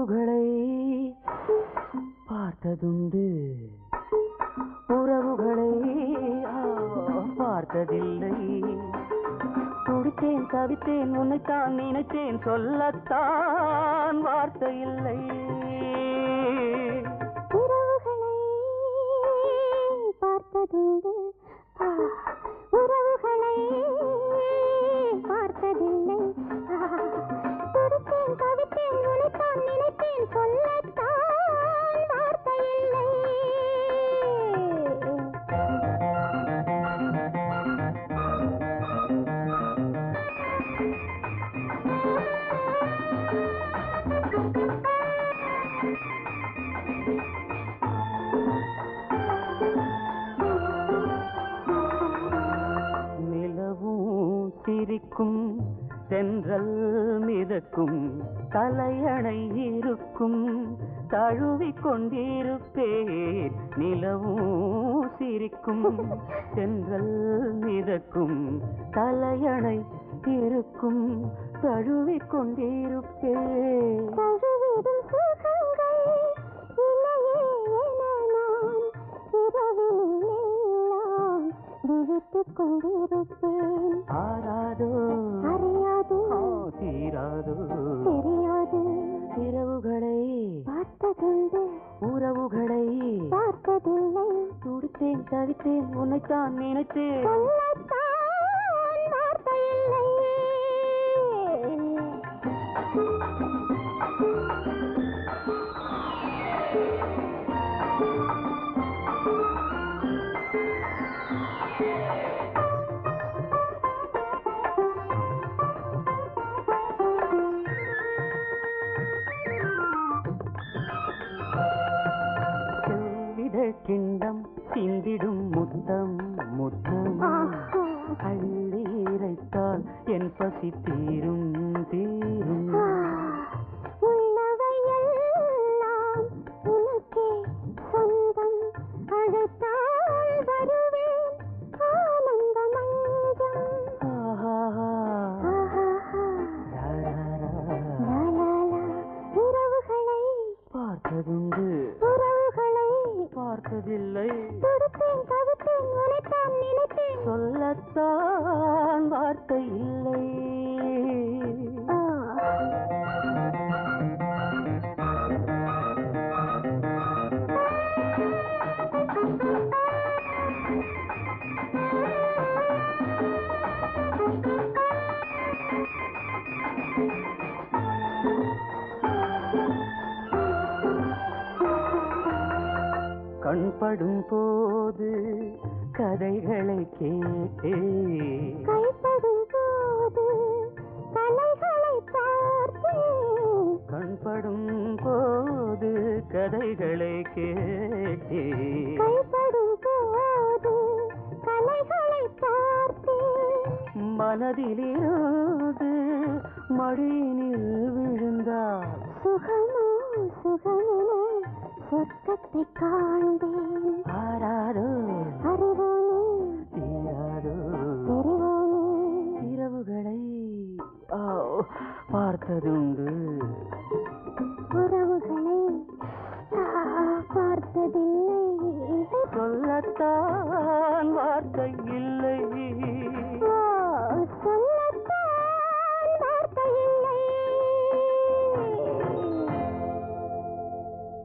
உறவுகளை பார்த்ததுண்டு. உறவுகளை பார்த்ததில்லை. துடித்தேன் தவித்தேன் உன்னைத்தான் நினைத்தேன் சொல்லத்தான் வார்த்தை இல்லை. மிதிக்கும் தென்றல் மிதக்கும் தலையணை இருக்கும் தழுவிக் கொண்டிருப்பேன் நிலவும் சிரிக்கும் தென்றல் மிதக்கும் தலையணை இருக்கும் தழுவிக் கொண்டிருப்பேன் கொண்டிருப்பேன். ஆராதோ? அறியாது? தீராதோ? தெரியாது. இரவுகளை பார்த்ததுண்டு உறவுகளை பார்த்ததில்லை. துடித்தேன் தவித்தேன் உன்னைத்தான் நினைத்தேன். கிண்டம் சிந்திடும் முத்தம் முத்தம். அள்ளி இறைத்தால் என் பசி தீரும் தீரும் நினைத்தேன். சொல்லத்தான் வார்த்தை இல்லை. ஆ. கண்படும் போது கதைகளை கேட்டே கைப்படும் போது கலைகளை பார்த்தேன் கண்படும் போது கதைகளை கேட்டே கைப்படும் போது கலைகளை பார்த்தேன் மனதிலிருந்து மடியினில் விழுந்தார் சுகமோ சுகமென சொர்க்கத்தை காண்பேன். ஆராரோ அறிவோனே. தீராதோ தெரிவோனே. இரவுகளை பார்த்ததுண்டு. உறவுகளை பார்த்ததில்லை. சொல்லத்தான் வார்த்தை இல்லை